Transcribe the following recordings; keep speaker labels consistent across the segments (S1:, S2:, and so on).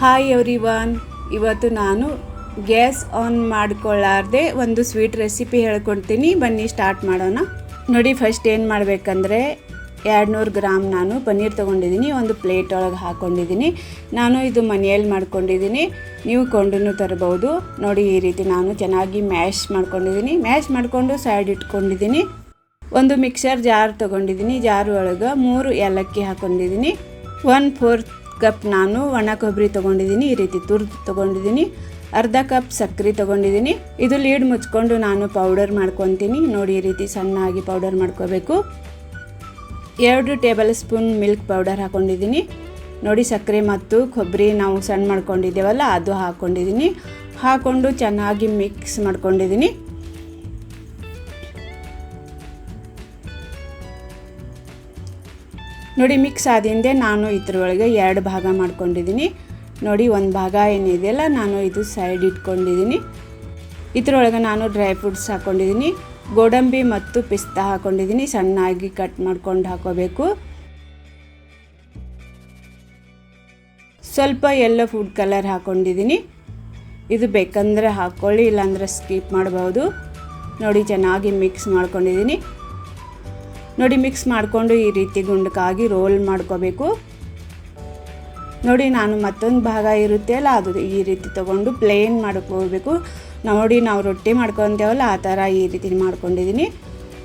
S1: Hi every one ಇವತ್ತು ನಾನು gas on ಮಾಡ್ಕೊಳ್ಳಾರ್ದೆ ಒಂದು ಸ್ವೀಟ್ ರೆಸಿಪಿ ಹೇಳ್ಕೊಡ್ತೀನಿ. ಬನ್ನಿ, ಸ್ಟಾರ್ಟ್ ಮಾಡೋಣ. ನೋಡಿ ಫಸ್ಟ್ ಏನು ಮಾಡಬೇಕಂದ್ರೆ ಎರಡು ನೂರು ಗ್ರಾಮ್ ನಾನು ಪನ್ನೀರ್ ತೊಗೊಂಡಿದ್ದೀನಿ. ಒಂದು ಪ್ಲೇಟ್ ಒಳಗೆ ಹಾಕ್ಕೊಂಡಿದ್ದೀನಿ ನಾನು ಇದು ಮನೆಯಲ್ಲಿ ಮಾಡ್ಕೊಂಡಿದ್ದೀನಿ. ನೀವು ಕೊಂಡು ತರಬಹುದು ನೋಡಿ, ಈ ರೀತಿ ನಾನು ಚೆನ್ನಾಗಿ ಮ್ಯಾಶ್ ಮಾಡ್ಕೊಂಡಿದ್ದೀನಿ. ಮ್ಯಾಶ್ ಮಾಡಿಕೊಂಡು ಸೈಡ್ ಇಟ್ಕೊಂಡಿದ್ದೀನಿ. ಒಂದು ಮಿಕ್ಸರ್ ಜಾರ್ ತೊಗೊಂಡಿದ್ದೀನಿ. ಜಾರ್ ಒಳಗೆ ಮೂರು ಏಲಕ್ಕಿ ಹಾಕ್ಕೊಂಡಿದ್ದೀನಿ ಒನ್ ಫೋರ್ತ್ ಕಪ್ ನಾನು ಒಣ ಕೊಬ್ಬರಿ ತೊಗೊಂಡಿದ್ದೀನಿ, ಈ ರೀತಿ ತುರ್ದು ತೊಗೊಂಡಿದ್ದೀನಿ, ಅರ್ಧ ಕಪ್ ಸಕ್ಕರೆ ತೊಗೊಂಡಿದ್ದೀನಿ. ಇದು ಲೀಡ್ ಮುಚ್ಕೊಂಡು ನಾನು ಪೌಡರ್ ಮಾಡ್ಕೊತೀನಿ. ನೋಡಿ, ಈ ರೀತಿ ಸಣ್ಣಾಗಿ ಪೌಡರ್ ಮಾಡ್ಕೋಬೇಕು. ಎರಡು ಟೇಬಲ್ ಸ್ಪೂನ್ ಮಿಲ್ಕ್ ಪೌಡರ್ ಹಾಕ್ಕೊಂಡಿದ್ದೀನಿ ನೋಡಿ, ಸಕ್ಕರೆ ಮತ್ತು ಕೊಬ್ಬರಿ ನಾವು ಸಣ್ಣ ಮಾಡ್ಕೊಂಡಿದ್ದೇವಲ್ಲ, ಅದು ಹಾಕ್ಕೊಂಡಿದ್ದೀನಿ ಹಾಕ್ಕೊಂಡು ಚೆನ್ನಾಗಿ ಮಿಕ್ಸ್ ಮಾಡ್ಕೊಂಡಿದ್ದೀನಿ. ನೋಡಿ ಮಿಕ್ಸ್ ಆದಿಂದೆ ನಾನು ಇದ್ರೊಳಗೆ ಎರಡು ಭಾಗ ಮಾಡ್ಕೊಂಡಿದ್ದೀನಿ. ನೋಡಿ, ಒಂದು ಭಾಗ ಏನಿದೆಯಲ್ಲ ನಾನು ಇದು ಸೈಡ್ ಇಟ್ಕೊಂಡಿದ್ದೀನಿ. ಇದ್ರೊಳಗೆ ನಾನು ಡ್ರೈ ಫ್ರೂಟ್ಸ್ ಹಾಕ್ಕೊಂಡಿದ್ದೀನಿ ಗೋಡಂಬಿ ಮತ್ತು ಪಿಸ್ತಾ ಹಾಕ್ಕೊಂಡಿದ್ದೀನಿ ಸಣ್ಣಾಗಿ ಕಟ್ ಮಾಡ್ಕೊಂಡು ಹಾಕೋಬೇಕು. ಸ್ವಲ್ಪ ಎಲ್ಲ ಫುಡ್ ಕಲರ್ ಹಾಕ್ಕೊಂಡಿದ್ದೀನಿ ಇದು ಬೇಕಂದರೆ ಹಾಕ್ಕೊಳ್ಳಿ ಇಲ್ಲಾಂದರೆ ಸ್ಕಿಪ್ ಮಾಡ್ಬೋದು. ನೋಡಿ, ಚೆನ್ನಾಗಿ ಮಿಕ್ಸ್ ಮಾಡ್ಕೊಂಡಿದ್ದೀನಿ. ನೋಡಿ ಮಿಕ್ಸ್ ಮಾಡಿಕೊಂಡು ಈ ರೀತಿ ಗುಂಡಕ್ಕಾಗಿ ರೋಲ್ ಮಾಡ್ಕೋಬೇಕು. ನೋಡಿ ನಾನು ಮತ್ತೊಂದು ಭಾಗ ಇರುತ್ತೆ ಅಲ್ಲ, ಅದು ಈ ರೀತಿ ತೊಗೊಂಡು ಪ್ಲೇನ್ ಮಾಡ್ಕೋಬೇಕು. ನೋಡಿ ನಾವು ರೊಟ್ಟಿ ಮಾಡ್ಕೊತೇವಲ್ಲ, ಆ ಥರ ಈ ರೀತಿ ಮಾಡ್ಕೊಂಡಿದ್ದೀನಿ.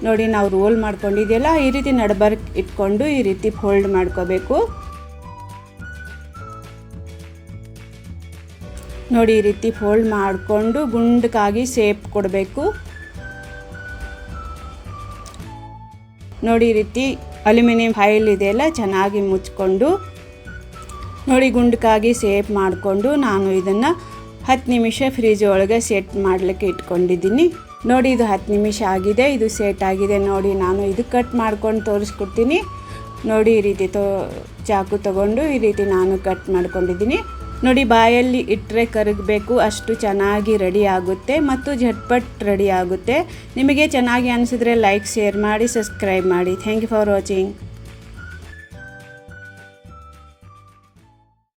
S1: ನೋಡಿ ನಾವು ರೋಲ್ ಮಾಡ್ಕೊಂಡಿದ್ದೀವಲ್ಲ ಈ ರೀತಿ ನಡಬರ್ ಇಟ್ಕೊಂಡು ಈ ರೀತಿ ಫೋಲ್ಡ್ ಮಾಡ್ಕೋಬೇಕು. ನೋಡಿ ಈ ರೀತಿ ಫೋಲ್ಡ್ ಮಾಡಿಕೊಂಡು ಗುಂಡಕ್ಕಾಗಿ ಸೇಪ್ ಕೊಡಬೇಕು. ನೋಡಿ ರೀತಿ ಅಲ್ಯೂಮಿನಿಯಂ ಫೈಲ್ ಇದೆಯಲ್ಲ, ಚೆನ್ನಾಗಿ ಮುಚ್ಕೊಂಡು ನೋಡಿ ಗುಂಡಕ್ಕಾಗಿ ಸೇಪ್ ಮಾಡಿಕೊಂಡು ನಾನು ಇದನ್ನು ಹತ್ತು ನಿಮಿಷ ಫ್ರಿಜ್ ಒಳಗೆ ಸೆಟ್ ಮಾಡಲಿಕ್ಕೆ ಇಟ್ಕೊಂಡಿದ್ದೀನಿ. ನೋಡಿ ಇದು ಹತ್ತು ನಿಮಿಷ ಆಗಿದೆ, ಇದು ಸೆಟ್ ಆಗಿದೆ. ನೋಡಿ ನಾನು ಇದು ಕಟ್ ಮಾಡ್ಕೊಂಡು ತೋರಿಸ್ಕೊಡ್ತೀನಿ. ನೋಡಿ ಈ ರೀತಿ ತೋ ಚಾಕು ತಗೊಂಡು ಈ ರೀತಿ ನಾನು ಕಟ್ ಮಾಡ್ಕೊಂಡಿದ್ದೀನಿ. ನೋಡಿ, ಬಾಯಲ್ಲಿ ಇಟ್ಟರೆ ಕರಗಬೇಕು, ಅಷ್ಟು ಚೆನ್ನಾಗಿ ರೆಡಿ ಆಗುತ್ತೆ ಮತ್ತು ಝಟ್ಪಟ್ ರೆಡಿ ಆಗುತ್ತೆ. ನಿಮಗೆ ಚೆನ್ನಾಗಿ ಅನಿಸಿದ್ರೆ ಲೈಕ್ ಶೇರ್ ಮಾಡಿ ಸಬ್ಸ್ಕ್ರೈಬ್ ಮಾಡಿ. Thank you for watching